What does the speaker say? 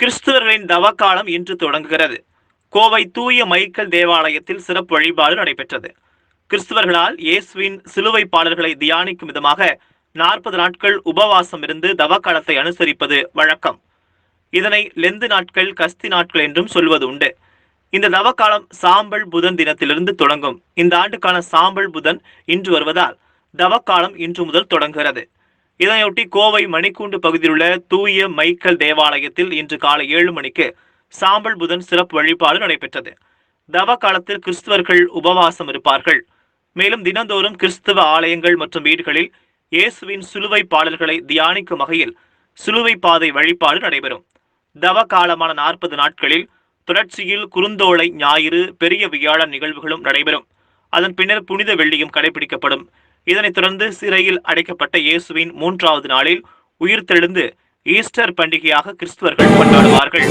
கிறிஸ்துவர்களின் தவக்காலம் இன்று தொடங்குகிறது. கோவை தூய மைக்கேல் தேவாலயத்தில் சிறப்பு வழிபாடு நடைபெற்றது. கிறிஸ்துவர்களால் இயேசுவின் சிலுவை பாடல்களை தியானிக்கும் விதமாக நாற்பது நாட்கள் உபவாசம் இருந்து தவக்காலத்தை அனுசரிப்பது வழக்கம். இதனை லெந்து நாட்கள் கஸ்தி நாட்கள் என்றும் சொல்வது உண்டு. இந்த தவக்காலம் சாம்பல் புதன் தினத்திலிருந்து தொடங்கும். இந்த ஆண்டுக்கான சாம்பல் புதன் இன்று வருவதால் தவக்காலம் இன்று முதல் தொடங்குகிறது. இதனையொட்டி கோவை மணிக்கூண்டு பகுதியில் உள்ள தூய மைக்கேல் தேவாலயத்தில் இன்று காலை ஏழு மணிக்கு சாம்பல் புதன் சிறப்பு வழிபாடு நடைபெற்றது. தவ காலத்தில் கிறிஸ்துவர்கள் உபவாசம் இருப்பார்கள். மேலும் தினந்தோறும் கிறிஸ்துவ ஆலயங்கள் மற்றும் வீடுகளில் இயேசுவின் சிலுவை பாடல்களை தியானிக்கும் வகையில் சிலுவை பாதை வழிபாடு நடைபெறும். தவ காலமான நாற்பது நாட்களில் தொடர்ச்சியில் குறுந்தோலை ஞாயிறு பெரிய வியாழன் நிகழ்வுகளும் நடைபெறும். அதன் பின்னர் புனித வெள்ளியும் கடைபிடிக்கப்படும். இதனைத் தொடர்ந்து சிறையில் அடைக்கப்பட்ட இயேசுவின் மூன்றாவது நாளில் உயிர்த்தெழுந்து ஈஸ்டர் பண்டிகையாக கிறிஸ்துவர்கள் கொண்டாடுவார்கள்.